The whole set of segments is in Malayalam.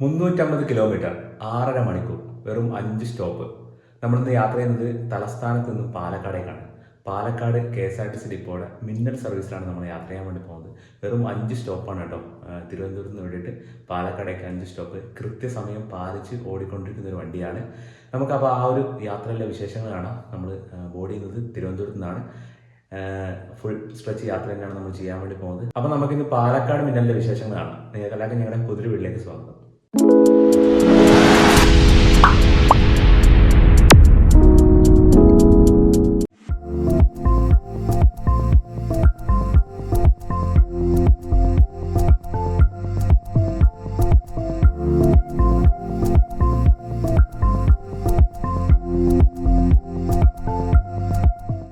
മുന്നൂറ്റമ്പത് കിലോമീറ്റർ ആറര മണിക്കൂർ വെറും അഞ്ച് സ്റ്റോപ്പ്. നമ്മളിന്ന് യാത്ര ചെയ്യുന്നത് തലസ്ഥാനത്ത് നിന്ന് പാലക്കാടേക്കാണ്. Palakkad K S R T C ഡിപ്പോയുടെ മിന്നൽ സർവീസിലാണ് നമ്മൾ യാത്ര ചെയ്യാൻ വേണ്ടി പോകുന്നത്. വെറും അഞ്ച് സ്റ്റോപ്പാണ് കേട്ടോ തിരുവനന്തപുരത്ത് നിന്ന് വേണ്ടിയിട്ട് പാലക്കാടേക്ക് അഞ്ച് സ്റ്റോപ്പ്. കൃത്യസമയം പാലിച്ച് ഓടിക്കൊണ്ടിരിക്കുന്ന ഒരു വണ്ടിയാണ്. നമുക്കപ്പോൾ ആ ഒരു യാത്രയിലെ വിശേഷങ്ങൾ കാണാം. നമ്മൾ ബോർഡ് ചെയ്യുന്നത് തിരുവനന്തപുരത്ത് നിന്നാണ്. ഫുൾ സ്ട്രെച്ച് യാത്ര തന്നെയാണ് നമ്മൾ ചെയ്യാൻ വേണ്ടി പോകുന്നത്. അപ്പോൾ നമുക്കിന്ന് പാലക്കാട് മിന്നലിന്റെ വിശേഷങ്ങളാണ് നിങ്ങൾക്ക് എല്ലാവർക്കും ഞങ്ങളുടെ കുതിര വീട്ടിലേക്ക് സ്വാഗതം.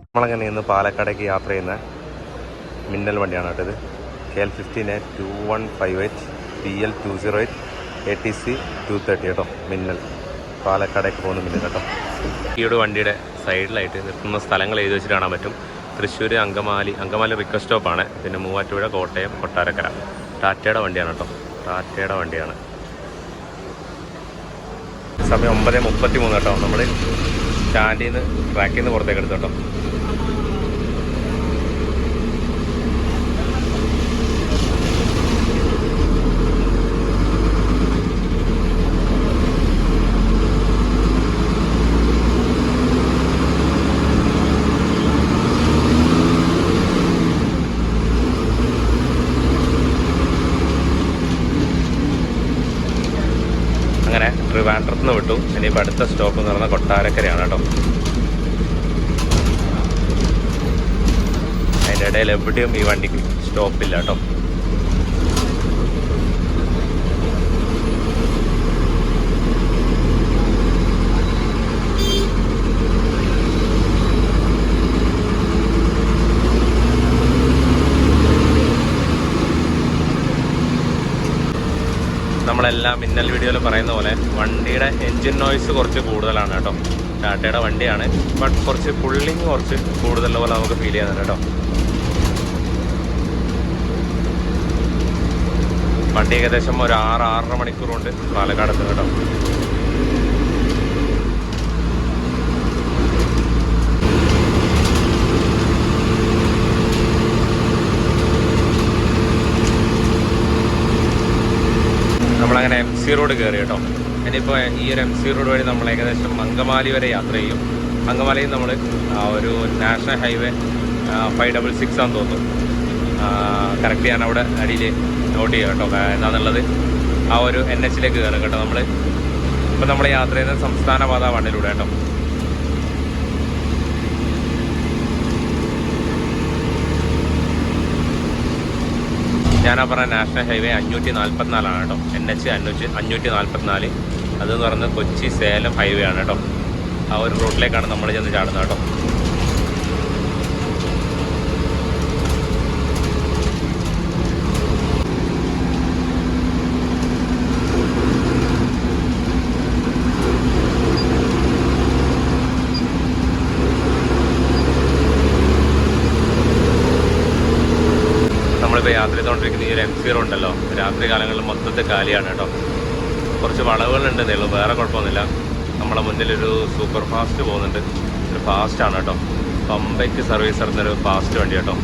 നമ്മളങ്ങനെ ഇന്ന് പാലക്കാടേക്ക് യാത്ര ചെയ്യുന്ന മിന്നൽ വണ്ടിയാണ് കേട്ടത് K L fifteen A two one five eight P L two zero eight A T C two thirty കേട്ടോ. മിന്നൽ. പാലക്കാടേക്ക് പോകുന്ന മിന്നൽ കേട്ടോ. ഈയൊരു വണ്ടിയുടെ സൈഡിലായിട്ട് നിൽക്കുന്ന സ്ഥലങ്ങൾ എഴുതി വെച്ചിട്ട് കാണാൻ പറ്റും. തൃശ്ശൂർ അങ്കമാലി അങ്കമാലി റിക്വസ്റ്റ് സ്റ്റോപ്പാണ് പിന്നെ മൂവാറ്റുപുഴ കോട്ടയം കൊട്ടാരക്കര. ടാറ്റയുടെ വണ്ടിയാണ് കേട്ടോ. ടാറ്റയുടെ വണ്ടിയാണ്. സമയം ഒമ്പത് മുപ്പത്തി മൂന്ന് കേട്ടോ. നമ്മൾ സ്റ്റാൻഡിൽ നിന്ന് ട്രാക്കിൽ നിന്ന് പുറത്തേക്ക് എടുത്തു കേട്ടോ അങ്ങനെ ട്രിവാൻഡ്രത്ത് നിന്ന് വിട്ടു. ഇനിയിപ്പോൾ അടുത്ത സ്റ്റോപ്പ് എന്ന് പറഞ്ഞാൽ കൊട്ടാരക്കരയാണ് കേട്ടോ. അതിന്റെ ഇടയിൽ എവിടെയും ഈ വണ്ടിക്ക് സ്റ്റോപ്പില്ല കേട്ടോ. നമ്മളെല്ലാം മിന്നൽ വീഡിയോയിൽ പറയുന്ന പോലെ വണ്ടിയുടെ എൻജിൻ നോയ്സ് കുറച്ച് കൂടുതലാണ് കേട്ടോ. ടാറ്റയുടെ വണ്ടിയാണ്. ബട്ട് കുറച്ച് പുള്ളിങ് കുറച്ച് കൂടുതലുള്ള പോലെ നമുക്ക് ഫീൽ ചെയ്യുന്നുണ്ട് കേട്ടോ. വണ്ടി ഏകദേശം ഒരു ആറ് ആറര മണിക്കൂർ കൊണ്ട് പാലക്കാട് കേട്ടോ. നമ്മളങ്ങനെ എം സി റോഡ് കയറി കേട്ടോ. ഇനിയിപ്പോൾ ഈ ഒരു എം സി റോഡ് വഴി നമ്മൾ ഏകദേശം അങ്കമാലി വരെ യാത്ര ചെയ്യും. അങ്കമാലിയിൽ നമ്മൾ ഒരു national highway five double six ആണെന്ന് തോന്നുന്നു. കറക്റ്റ് ഞാൻ അവിടെ അടിയിൽ നോട്ട് ചെയ്യാം കേട്ടോ എന്താണെന്നുള്ളത് ആ ഒരു എൻ എച്ചിലേക്ക് കയറും കേട്ടോ നമ്മൾ ഇപ്പം നമ്മൾ യാത്ര ചെയ്യുന്ന സംസ്ഥാന പാത വണ്ടിയിലൂടെ കേട്ടോ. ഞാനാ പറഞ്ഞ നാഷണൽ ഹൈവേ അഞ്ഞൂറ്റി നാൽപ്പത്തിനാലാണ് കേട്ടോ. എൻ എച്ച് അഞ്ഞൂറ്റി അഞ്ഞൂറ്റി നാൽപ്പത്തിനാല് അതെന്ന് പറയുന്നത് കൊച്ചി സേലം ഹൈവേ ആണ് കേട്ടോ. ആ ഒരു റൂട്ടിലേക്കാണ് നമ്മൾ ചെന്ന് ചാടുന്നത് കേട്ടോ നമ്മളിപ്പോൾ യാത്ര ചെയ്തുകൊണ്ടിരിക്കുന്ന ഈ ഒരു എം സീറോ ഉണ്ടല്ലോ രാത്രി കാലങ്ങളിൽ മൊത്തത്തിൽ കാലിയാണ് കേട്ടോ. കുറച്ച് വളവുകളുണ്ടെന്നേ ഉള്ളൂ വേറെ കുഴപ്പമൊന്നുമില്ല. നമ്മളെ മുന്നിലൊരു സൂപ്പർ ഫാസ്റ്റ് പോകുന്നുണ്ട്. ഒരു ഫാസ്റ്റാണ് കേട്ടോ. പമ്പയ്ക്ക് സർവീസ് നടന്നൊരു ഫാസ്റ്റ് വണ്ടി കേട്ടോ.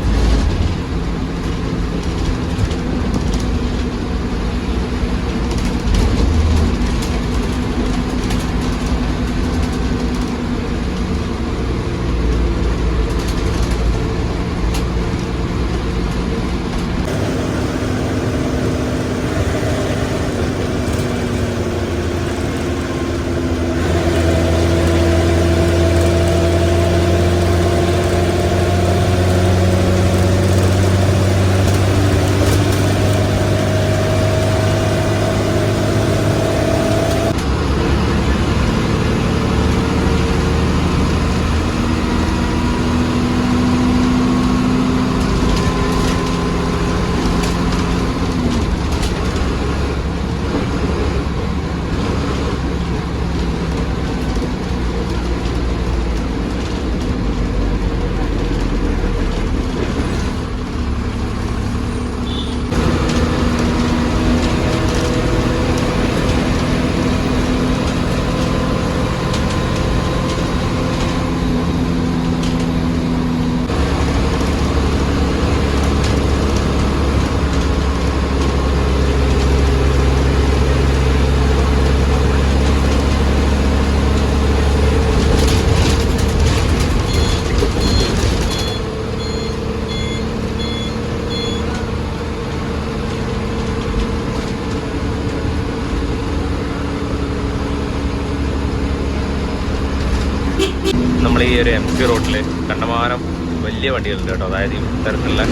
വണ്ടികളുണ്ട് കേട്ടോ. അതായത് ഈ തരത്തിലുള്ള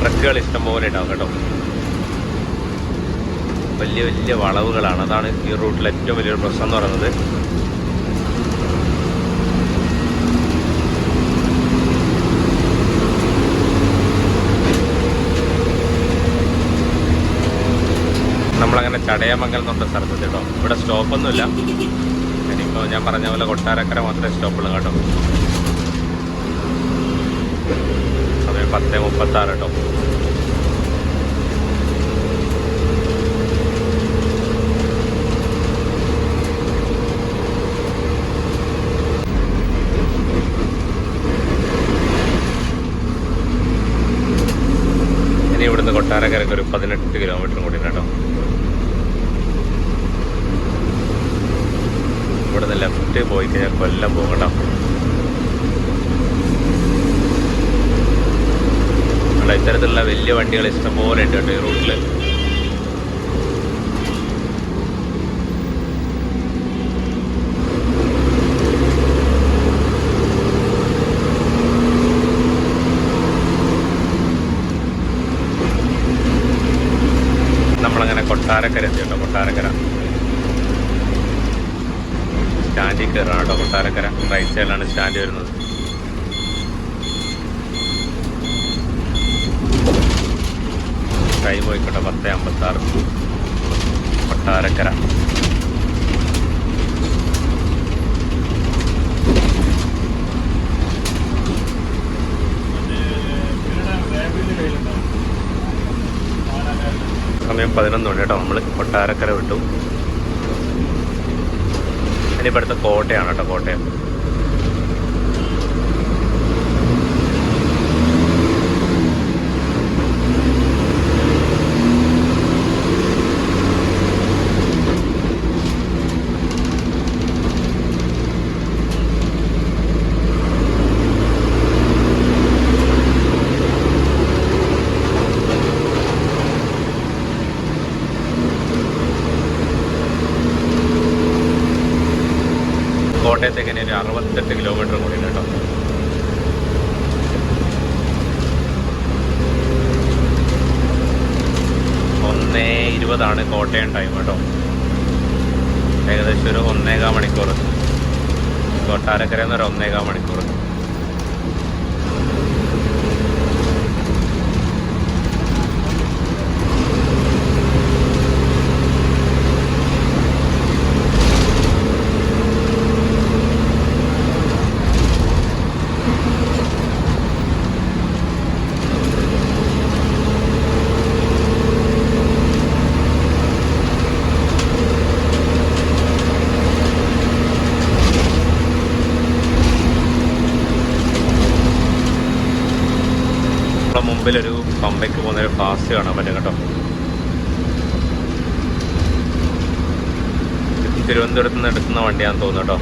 ട്രക്കുകൾ ഇഷ്ടം പോലെ ഉണ്ടാവും കേട്ടോ. വലിയ വലിയ വളവുകളാണ്. അതാണ് ഈ റൂട്ടിൽ ഏറ്റവും വലിയൊരു പ്രശ്നം എന്ന് പറയുന്നത്. നമ്മളങ്ങനെ ചടയമംഗലം എന്നുള്ള സ്ഥലത്ത് കേട്ടോ. ഇവിടെ സ്റ്റോപ്പൊന്നുമില്ല ഇനിയിപ്പോൾ ഞാൻ പറഞ്ഞ പോലെ കൊട്ടാരക്കര മാത്രമേ സ്റ്റോപ്പുള്ളൂ കേട്ടോ. സമയം പത്ത് മുപ്പത്താറ് കേട്ടോ ഇനി ഇവിടുന്ന് കൊട്ടാരക്കരക്ക് ഒരു പതിനെട്ട് കിലോമീറ്റർ കൂടി കേട്ടോ ഇവിടുന്ന് ലെഫ്റ്റ് പോയി കഴിഞ്ഞാൽ കൊല്ലം പോകും കേട്ടോ അവിടെ ഇത്തരത്തിലുള്ള വലിയ വണ്ടികൾ ഇഷ്ടംപോലെ ഉണ്ട് കേട്ടോ ഈ റൂട്ടിൽ നമ്മളങ്ങനെ കൊട്ടാരക്കര എത്തി കേട്ടോ കൊട്ടാരക്കര. സ്റ്റാൻഡിൽ കയറണം കേട്ടോ കൊട്ടാരക്കര. റൈറ്റ് സൈഡിലാണ് സ്റ്റാൻഡ് വരുന്നത്. ടൈം പോയിക്കോട്ടെ പത്ത് അമ്പത്താറ്. കൊട്ടാരക്കര. സമയം പതിനൊന്ന് മണി കേട്ടോ. നമ്മൾ കൊട്ടാരക്കര വിട്ടു. ഇനിയിപ്പോൾ അടുത്ത കോട്ടയാണ് കേട്ടോ കോട്ടയം കോട്ടയത്തേക്ക് ഇനി ഒരു അറുപത്തെട്ട് കിലോമീറ്റർ കൂടി ഉണ്ട് കേട്ടോ ഒന്നേ ഇരുപതാണ് കോട്ടയം ടൈം കേട്ടോ ഏകദേശം ഒരു ഒന്നേകാൽ മണിക്കൂർ. കൊട്ടാരക്കര എന്നൊരു ഒന്നേകാൽ മണിക്കൂർ നമ്മുടെ മുമ്പിലൊരു പമ്പയ്ക്ക് ഫാസ്റ്റ് കാണാൻ പറ്റും കേട്ടോ? തിരുവനന്തപുരത്ത് നിന്ന് എടുക്കുന്ന വണ്ടിയാണെന്ന് തോന്നുന്നു കേട്ടോ.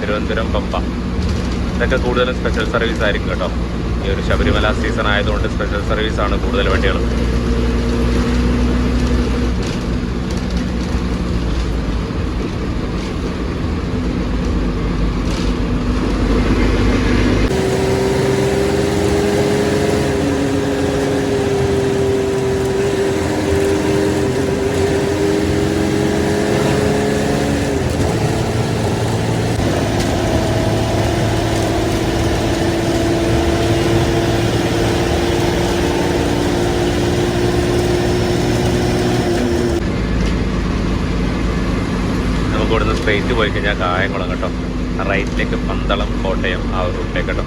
തിരുവനന്തപുരം പമ്പ. ഇതൊക്കെ കൂടുതലും സ്പെഷ്യൽ സർവീസ് ആയിരിക്കും കേട്ടോ. ഈ ഒരു ശബരിമല സീസൺ ആയതുകൊണ്ട് സ്പെഷ്യൽ സർവീസ് ആണ് കൂടുതൽ വണ്ടികൾ നമുക്ക് ഇവിടുന്ന് സ്ട്രെയിറ്റ് പോയി കഴിഞ്ഞാൽ കായംകുളം കേട്ടോ. റൈറ്റിലേക്ക് പന്തളം കോട്ടയം ആ ഒരു റൂട്ടിലേക്ക് കേട്ടോ.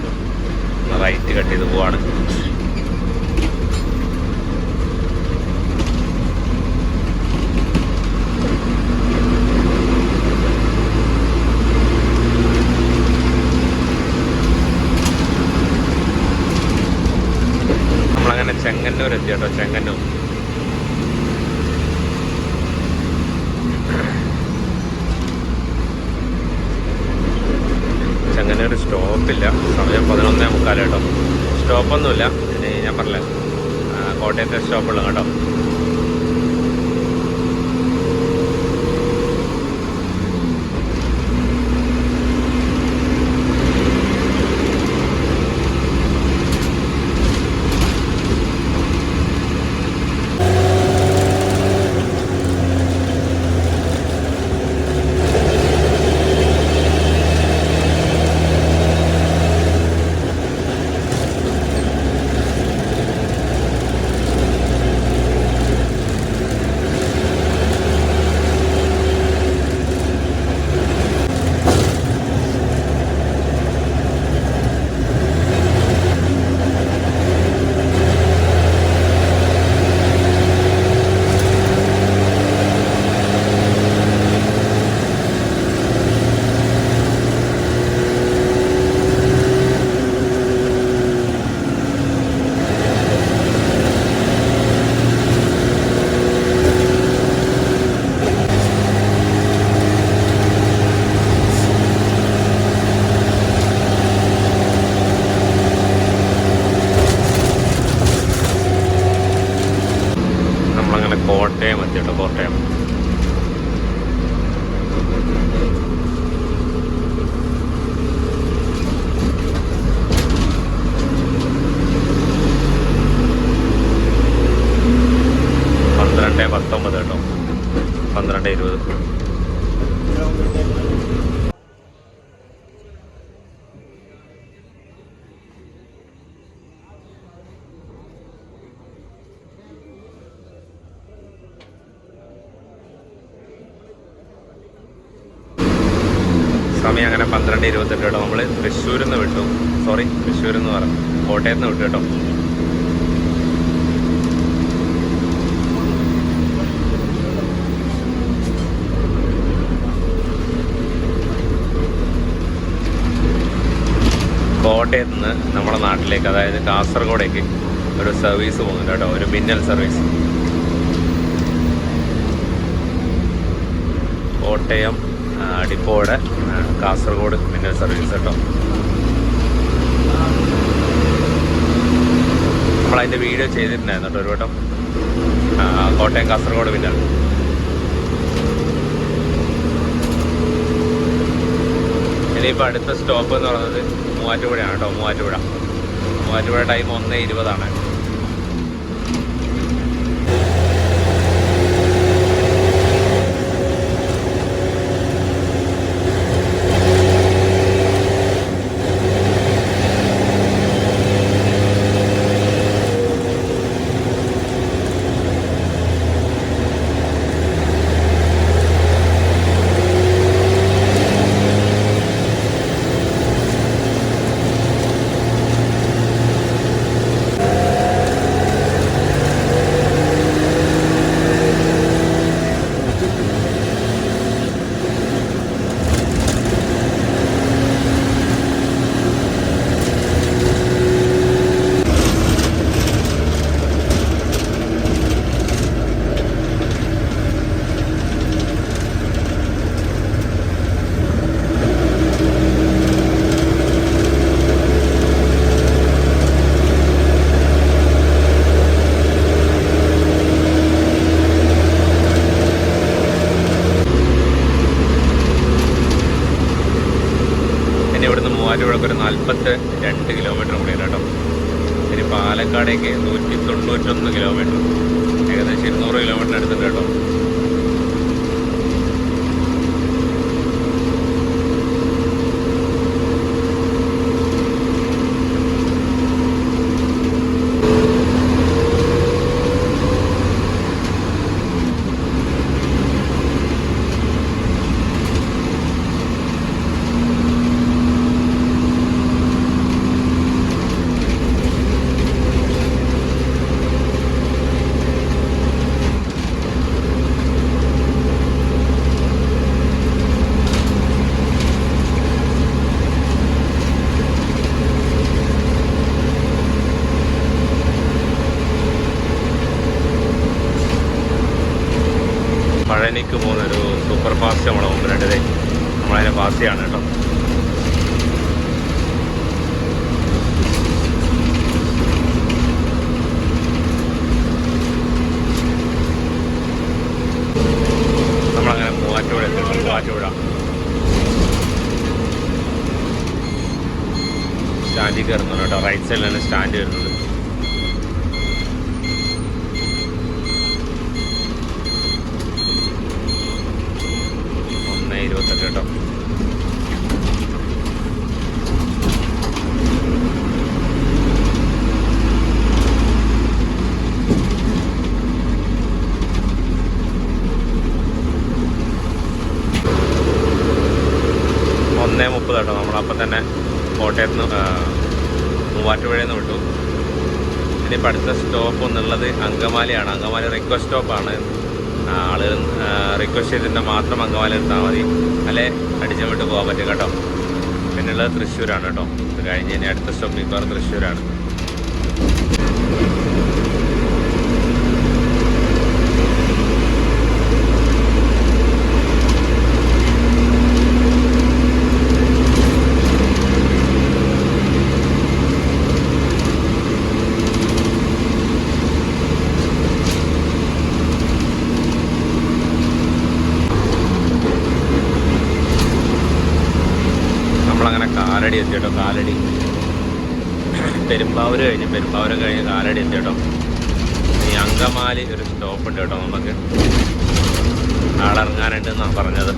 റൈറ്റ് കട്ട് ചെയ്ത് പോവാണ്. നമ്മളങ്ങനെ ചെങ്ങന്നൂർ എത്തി കേട്ടോ ചെങ്ങന്നൂർ ചെങ്ങന്നൂർ സ്റ്റോപ്പില്ല സമയം പതിനൊന്നേ മുക്കാൽ കേട്ടോ സ്റ്റോപ്പൊന്നുമില്ല ഇനി ഞാൻ പറഞ്ഞില്ല ആ, സ്റ്റോപ്പുള്ളൂ കേട്ടോ കോട്ടയം എത്തി കേട്ടോ കോട്ടയം പന്ത്രണ്ട് പത്തൊമ്പത് കേട്ടോ പന്ത്രണ്ട് ഇരുപത് സമയം അങ്ങനെ പന്ത്രണ്ട് ഇരുപത്തെട്ട് കേട്ടോ നമ്മൾ തൃശ്ശൂരിൽ നിന്ന് വിട്ടു സോറി തൃശ്ശൂരിൽ നിന്ന് പറഞ്ഞു കോട്ടയത്ത് നിന്ന് വിട്ടു കേട്ടോ കോട്ടയത്ത് നിന്ന് നമ്മുടെ നാട്ടിലേക്ക് അതായത് കാസർഗോഡേക്ക് ഒരു സർവീസ് പോകുന്നുണ്ട് കേട്ടോ ഒരു മിന്നൽ സർവീസ് കോട്ടയം അടിപ്പോടെ കാസർഗോഡ് മിന്നൽ സർവീസ് കേട്ടോ. നമ്മളതിന്റെ വീഡിയോ ചെയ്തിട്ടുണ്ടായിരുന്നു കേട്ടോ ഒരു വട്ടം. കോട്ടയം കാസർഗോഡ് മിന്നൽ. ഇനിയിപ്പോൾ അടുത്ത സ്റ്റോപ്പ് എന്ന് പറയുന്നത് മൂവാറ്റുപുഴയാണ് കേട്ടോ മൂവാറ്റുപുഴ. മൂവാറ്റുപുഴ ടൈം ഒന്ന് ഇരുപതാണ്. ಮತ್ತೆ ഇനിയിപ്പോൾ അടുത്ത സ്റ്റോപ്പ് എന്നുള്ളത് അങ്കമാലിയാണ്. അങ്കമാലി റിക്വസ്റ്റ് സ്റ്റോപ്പാണ് ആളുകൾ റിക്വസ്റ്റ് ചെയ്തിട്ട് മാത്രം അങ്കമാലി എടുത്താൽ മതി. അല്ലെ? അടിച്ചു വിട്ട് പോകാൻ പറ്റും കേട്ടോ. പിന്നുള്ളത് തൃശ്ശൂരാണ് കേട്ടോ. ഇത് കഴിഞ്ഞ് ഇനി അടുത്ത സ്റ്റോപ്പ് മിക്കവാറും തൃശ്ശൂരാണ്. എത്തി കേട്ടോ കാലടി. പെരുമ്പാവൂർ കഴിഞ്ഞ് പെരുമ്പാവൂർ കഴിഞ്ഞ് കാലടി എത്തി കേട്ടോ. ഈ അങ്കമാലി ഒരു സ്റ്റോപ്പ് ഉണ്ട് കേട്ടോ നമുക്ക്. ആളിറങ്ങാനുണ്ട് എന്നാണ് പറഞ്ഞത്?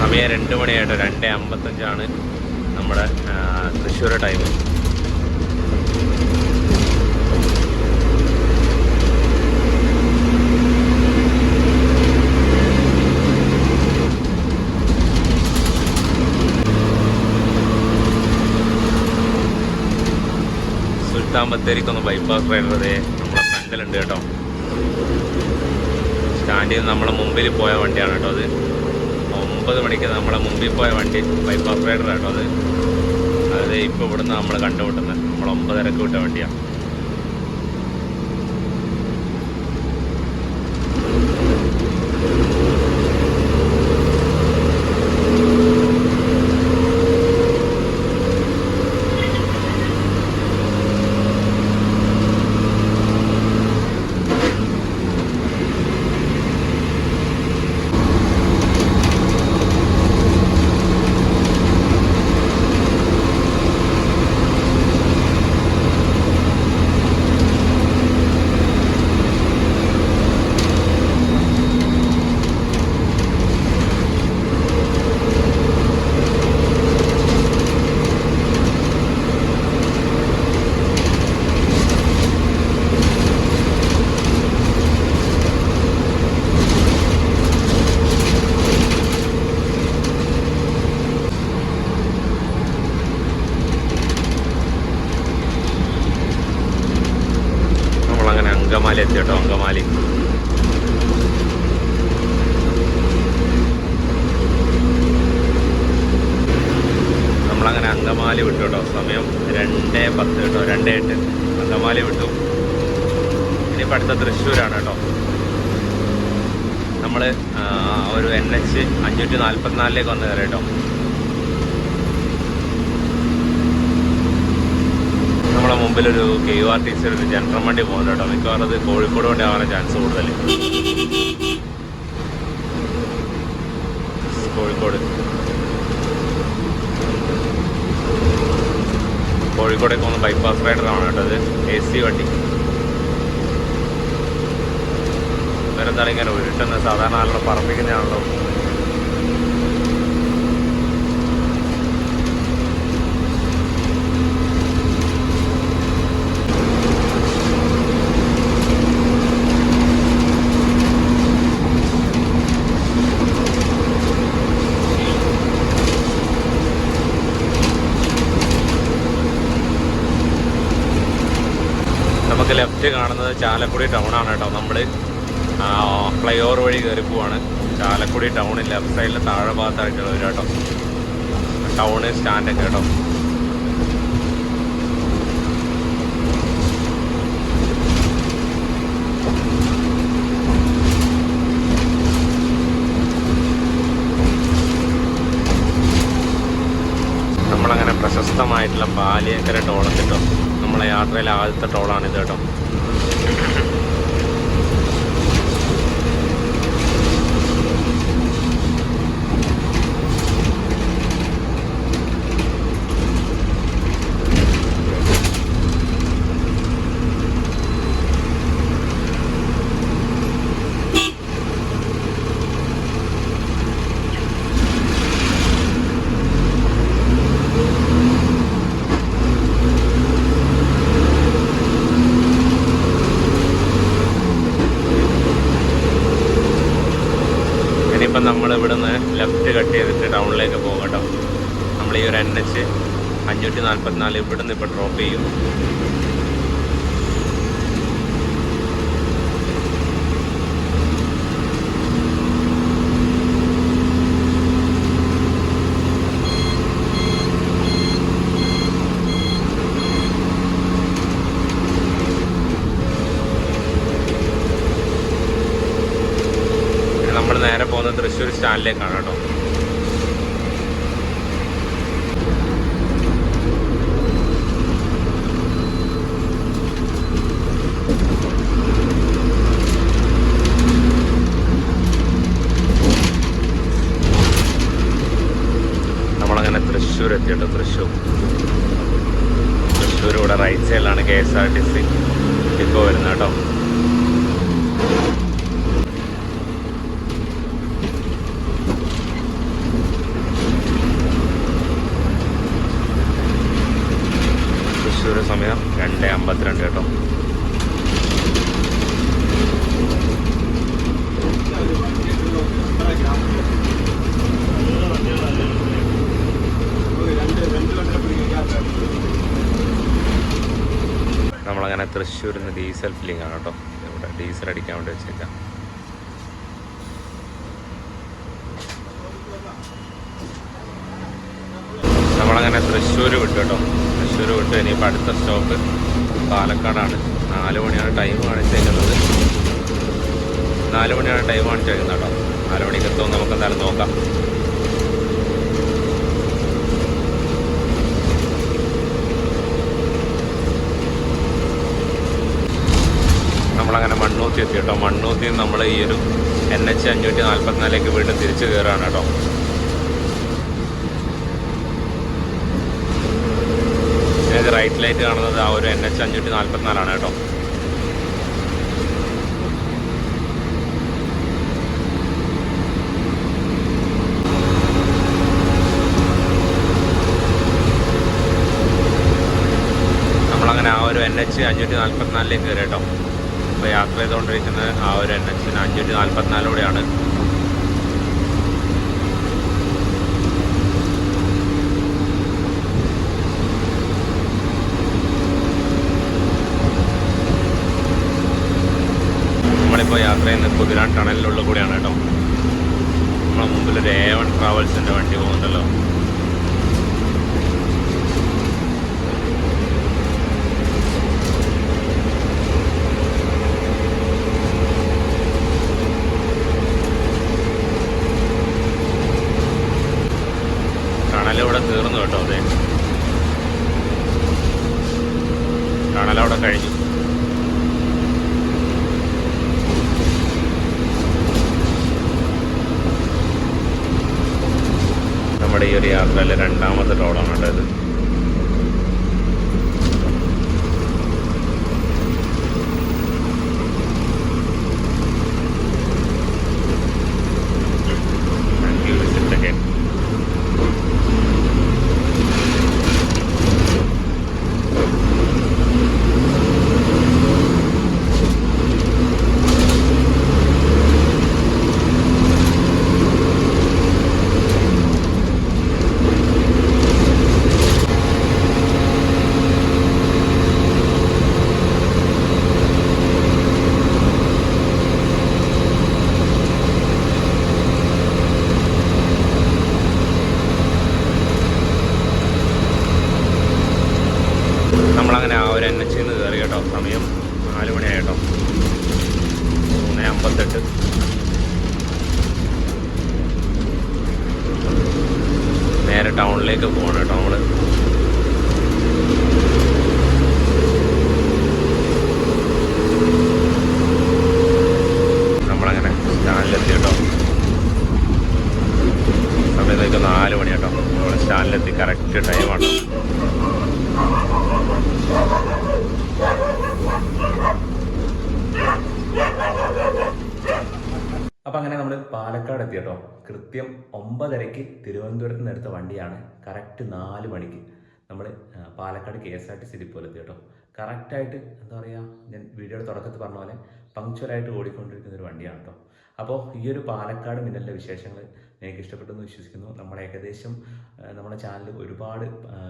സമയം രണ്ട് മണിയായിട്ടോ രണ്ട് അമ്പത്തഞ്ചാണ് നമ്മുടെ തൃശ്ശൂർ ടൈം ഒന്ന് ബൈപ്പാസ് റൈഡറതേ നമ്മുടെ ഫ്രണ്ടിലുണ്ട് കേട്ടോ. സ്റ്റാൻഡിൽ നിന്ന് നമ്മളെ മുമ്പിൽ പോയ വണ്ടിയാണ് കേട്ടോ അത്. ഒമ്പത് മണിക്ക് നമ്മളെ മുമ്പിൽ പോയ വണ്ടി ബൈപ്പാസ് റൈഡർ കേട്ടോ അത്. അത് ഇപ്പോൾ ഇവിടുന്ന് നമ്മൾ കണ്ടുമുട്ടുന്നത് നമ്മൾ ഒമ്പതരക്ക് വിട്ട വണ്ടിയാണ് നമ്മളങ്ങനെ അങ്കമാലി എത്തി കേട്ടോ അങ്കമാലി നമ്മളങ്ങനെ അങ്കമാലി വിട്ടു കേട്ടോ സമയം രണ്ട് പത്ത് കേട്ടോ രണ്ട് എട്ട് അങ്കമാലി വിട്ടു ഇനിയിപ്പോൾ അടുത്ത തൃശ്ശൂരാണ് കേട്ടോ നമ്മൾ ഒരു എൻ എച്ച് അഞ്ഞൂറ്റി നാൽപ്പത്തിനാലിലേക്ക് വന്ന് കയറി കേട്ടോ നമ്മളെ മുമ്പിലൊരു K U R T C ഒരു ജനറൽ വണ്ടി പോകുന്നുണ്ട് കേട്ടോ. മിക്കവാറും അത് കോഴിക്കോട് വണ്ടി ആവാൻ ചാൻസ് കൂടുതൽ കോഴിക്കോട് കോഴിക്കോടേക്ക് പോകുന്ന ബൈപ്പാസ് റൈഡറാണ് കേട്ടോ അത്. എ സി വണ്ടി. വേറെന്താണ് ഇങ്ങനെ ഉരുട്ടുന്ന സാധാരണ ആളുടെ പറപ്പിക്കുന്നതാണല്ലോ ലെഫ്റ്റ് കാണുന്നത് ചാലക്കുടി ടൗൺ ആണ് കേട്ടോ. നമ്മൾ ഫ്ലൈ ഓവർ വഴി കയറി പോവാണ്. ചാലക്കുടി ടൗണിൽ ലെഫ്റ്റ് സൈഡിൽ താഴെ ഭാഗത്തായിട്ടുള്ള ഒരു കേട്ടോ. ടൗണ് സ്റ്റാൻഡൊക്കെ കേട്ടോ. നമ്മളങ്ങനെ പ്രശസ്തമായിട്ടുള്ള പാലിയേക്കര ടോളെത്തിട്ടോ നമ്മളെ യാത്രയിലെ ആദ്യത്തെ ടോളാണിത് കേട്ടോ ഇനിയിപ്പം നമ്മൾ ഇവിടുന്ന് ലെഫ്റ്റ് കട്ട് ചെയ്തിട്ട് ടൗണിലേക്ക് പോകും കേട്ടോ നമ്മൾ ഈ ഒരു എൻ എച്ച് അഞ്ഞൂറ്റി നാൽപ്പത്തിനാല് ഇവിടുന്ന് ഇപ്പോൾ ഡ്രോപ്പ് ചെയ്യും നമ്മൾ നേരെ പോകുന്നത് തൃശ്ശൂർ സ്റ്റാൻഡിലേക്കാണ് കേട്ടോ തൃശ്ശൂർ എത്തിയിട്ടോ തൃശ്ശൂർ തൃശ്ശൂർ ഇവിടെ റൈറ്റ് സൈഡിലാണ് K S R T C depot വരുന്നത് കേട്ടോ തൃശ്ശൂർ സമയം രണ്ട് അമ്പത്തിരണ്ട് കേട്ടോ നമ്മളങ്ങനെ തൃശ്ശൂരിൽ നിന്ന് ഡീസൽ ഫില്ലിംഗ് ഇവിടെ ഡീസൽ അടിക്കാൻ വേണ്ടി വെച്ചേക്കാം. നമ്മളങ്ങനെ തൃശ്ശൂർ വിട്ടു കേട്ടോ. തൃശ്ശൂർ വിട്ട്. ഇനിയിപ്പോൾ അടുത്ത സ്റ്റോപ്പ് പാലക്കാടാണ്. നാല് മണിയാണ് ടൈം കാണിച്ചേക്കുന്നത്. നാല് മണിയാണ് ടൈം കാണിച്ചേക്കുന്നത് കേട്ടോ. നാല് മണിക്ക് എത്തുമ്പോൾ നമുക്ക് എന്തായാലും നോക്കാം. എത്തി കേട്ടോ മണ്ണൂത്തി നമ്മൾ ഈ ഒരു എൻ എച്ച് അഞ്ഞൂറ്റി നാൽപ്പത്തിനാലേക്ക് വീണ്ടും തിരിച്ചു കയറുകയാണ് കേട്ടോ. നിങ്ങൾക്ക് റൈറ്റ് ലൈറ്റ് കാണുന്നത് ആ ഒരു എൻ എച്ച് അഞ്ഞൂറ്റി നാൽപ്പത്തിനാലാണ് കേട്ടോ. നമ്മളങ്ങനെ ആ ഒരു എൻ എച്ച് അഞ്ഞൂറ്റി നാൽപ്പത്തിനാലിലേക്ക് കയറി കേട്ടോ. ഇപ്പോൾ യാത്ര ചെയ്തുകൊണ്ടിരിക്കുന്നത് ആ ഒരു എൻ എച്ചിന് അഞ്ഞൂറ്റി നാൽപ്പത്തിനാലിലൂടെയാണ് നമ്മളിപ്പോൾ യാത്ര ചെയ്യുന്നത് കുതിരാൻ ടണലിലുള്ള കൂടെയാണ് കേട്ടോ. നമ്മളെ മുമ്പിൽ ഒരു എ വൺ ട്രാവൽസിന്റെ വണ്ടി പോകുന്നുണ്ടല്ലോ ടണൽ ഇവിടെ തീർന്നു കേട്ടോ അതെ ടണൽ കഴിഞ്ഞു. നമ്മുടെ ഈ ഒരു യാത്രയിലെ രണ്ടാമത്തെ റോഡാണ് കേട്ടോ ഇത് Thank you, visit again. നമ്മളങ്ങനെ ആ ഒരു എൻ എച്ചിൽ നിന്ന് കയറി കേട്ടോ സമയം നാല് മണിയായി കേട്ടോ മൂന്ന് അമ്പത്തെട്ട് നേരെ ടൗണിലേക്ക് പോകണം കേട്ടോ നമ്മൾ നമ്മളങ്ങനെ സ്റ്റാൻഡിലെത്തി കേട്ടോ സമയത്തേക്ക് നാല് മണി കേട്ടോ നമ്മൾ സ്റ്റാൻഡിലെത്തി കറക്റ്റ് ടൈമാണ് അപ്പം അങ്ങനെ നമ്മൾ പാലക്കാട് എത്തി കേട്ടോ കൃത്യം ഒമ്പതരയ്ക്ക് തിരുവനന്തപുരത്ത് നിന്ന് എടുത്ത വണ്ടിയാണ് കറക്റ്റ് നാല് മണിക്ക്. നമ്മൾ Palakkad K S R T C ഡിപ്പോയിൽ എത്തി കേട്ടോ കറക്റ്റായിട്ട് എന്താ പറയുക ഞാൻ വീഡിയോയുടെ തുടക്കത്തിൽ പറഞ്ഞ പോലെ പങ്ക്ച്വലായിട്ട് ഓടിക്കൊണ്ടിരിക്കുന്ന ഒരു വണ്ടിയാണ് കേട്ടോ. അപ്പോൾ ഈ ഒരു പാലക്കാട് മിന്നലിന്റെ വിശേഷങ്ങൾ നിങ്ങൾക്ക് ഇഷ്ടപ്പെട്ടെന്ന് വിശ്വസിക്കുന്നു. നമ്മൾ ഏകദേശം നമ്മുടെ ചാനൽ ഒരുപാട്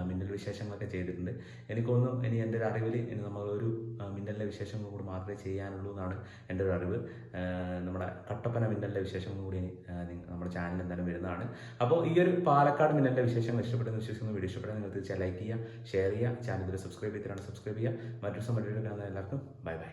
മിന്നൽ വിശേഷങ്ങളൊക്കെ ചെയ്തിട്ടുണ്ട്. എനിക്കൊന്നും ഇനി എന്റെ ഒരു അറിവിൽ ഇനി നമ്മളൊരു മിന്നലിന്റെ വിശേഷങ്ങൾ കൂടി മാത്രമേ ചെയ്യാനുള്ളൂ എന്നാണ് എന്റെ ഒരു അറിവ്. നമ്മുടെ കട്ടപ്പന മിന്നലിന്റെ വിശേഷങ്ങൾ കൂടി നമ്മുടെ ചാനലിൽ എന്തായാലും വരുന്നതാണ്. അപ്പോൾ ഈ ഒരു പാലക്കാട് മിന്നലിന്റെ വിശേഷങ്ങൾ ഇഷ്ടപ്പെട്ടെന്ന് വിശ്വസിക്കുന്നു. വീഡിയോ ഇഷ്ടപ്പെട്ടാൽ നിങ്ങൾ തീർച്ചയായും ലൈക്ക് ചെയ്യുക ഷെയർ ചെയ്യുക. ചാനൽ സബ്സ്ക്രൈബ് ചെയ്തിട്ടാണ് സബ്സ്ക്രൈബ് ചെയ്യുക. മറ്റൊരു സമയം എല്ലാവർക്കും ബൈ ബൈ.